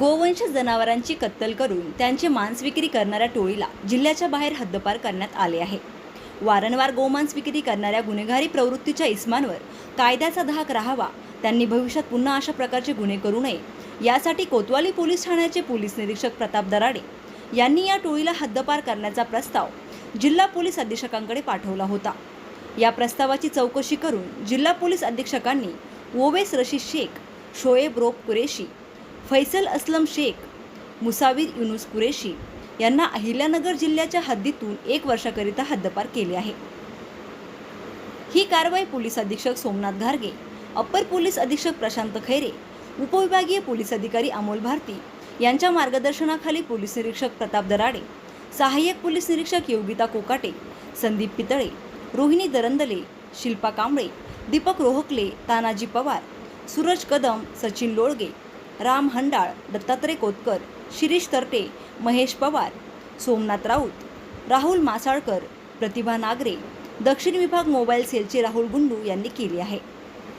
गोवंश जनावरांची कत्तल करून त्यांचे मांस विक्री करणाऱ्या टोळीला जिल्ह्याच्या बाहेर हद्दपार करण्यात आले आहे. वारंवार गोमांस विक्री करणाऱ्या गुन्हेगारी प्रवृत्तीच्या इस्मांवर कायद्याचा धाक राहावा त्यांनी भविष्यात पुन्हा अशा प्रकारचे गुन्हे करू नये यासाठी कोतवाली पोलीस ठाण्याचे पोलीस निरीक्षक प्रताप दराडे यांनी या टोळीला हद्दपार करण्याचा प्रस्ताव जिल्हा पोलीस अधीक्षकांकडे पाठवला होता. या प्रस्तावाची चौकशी करून जिल्हा पोलीस अधीक्षकांनी ओवेस रशीद शेख शोएब रोप कुरेशी फैसल असलम शेख मुसाविर युनुस कुरेशी यांना अहिल्यानगर जिल्ह्याच्या हद्दीतून एक वर्षाकरिता हद्दपार केले आहे. ही कारवाई पोलीस अधीक्षक सोमनाथ घारगे अप्पर पोलीस अधीक्षक प्रशांत खैरे उपविभागीय पोलीस अधिकारी अमोल भारती यांच्या मार्गदर्शनाखाली पोलीस निरीक्षक प्रताप दराडे सहाय्यक पोलीस निरीक्षक योगिता कोकाटे संदीप पितळे रोहिणी दरंदले शिल्पा कांबळे दीपक रोहकले तानाजी पवार सूरज कदम सचिन लोळगे राम हंडाळ दत्तात्रय कोतकर शिरीष तरटे महेश पवार सोमनाथ राऊत राहुल मासाळकर प्रतिभा नागरे दक्षिण विभाग मोबाईल सेलचे राहुल गुंडू यांनी केली आहे.